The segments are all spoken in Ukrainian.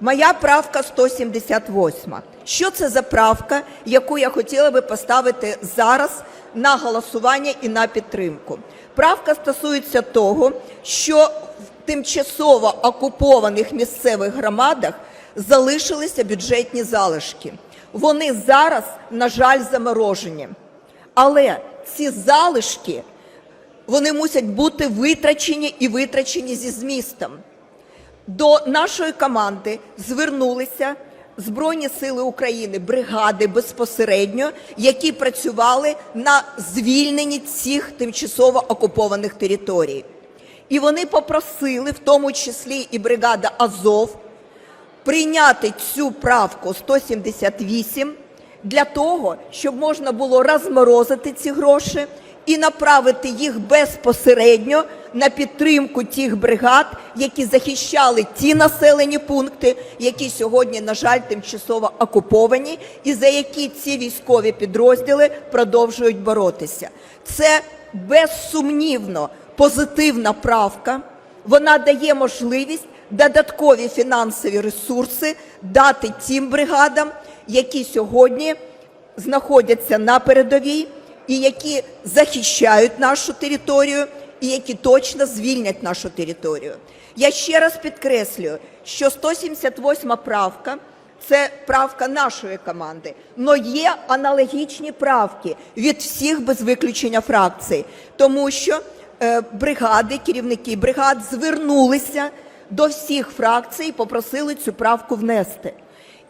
Моя правка 178. Що це за правка, яку я хотіла би поставити зараз на голосування і на підтримку? Правка стосується того, що в тимчасово окупованих місцевих громадах залишилися бюджетні залишки. Вони зараз, на жаль, заморожені. Але ці залишки вони мусять бути витрачені і витрачені зі змістом. До нашої команди звернулися Збройні Сили України, бригади безпосередньо, які працювали на звільненні цих тимчасово окупованих територій. І вони попросили, в тому числі і бригада Азов, прийняти цю правку 178 для того, щоб можна було розморозити ці гроші і направити їх безпосередньо на підтримку тих бригад, які захищали ті населені пункти, які сьогодні, на жаль, тимчасово окуповані, і за які ці військові підрозділи продовжують боротися. Це безсумнівно позитивна правка. Вона дає можливість додаткові фінансові ресурси дати тим бригадам, які сьогодні знаходяться на передовій і які захищають нашу територію, і які точно звільнять нашу територію. Я ще раз підкреслюю, що 178 правка це правка нашої команди, але є аналогічні правки від всіх без виключення фракцій, тому що е, бригади, керівники бригад звернулися до всіх фракцій і попросили цю правку внести.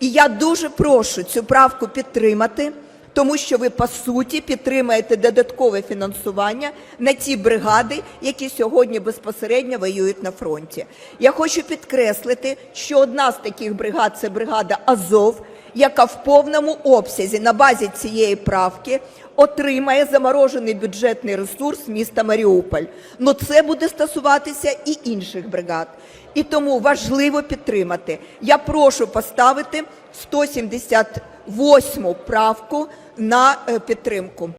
І я дуже прошу цю правку підтримати, тому що ви по суті підтримаєте додаткове фінансування на ті бригади, які сьогодні безпосередньо воюють на фронті. Я хочу підкреслити, що одна з таких бригад це бригада Азов, яка в повному обсязі на базі цієї правки отримає заморожений бюджетний ресурс міста Маріуполь. Ну це буде стосуватися і інших бригад. І тому важливо підтримати. Я прошу поставити 178 правку на е, підтримку.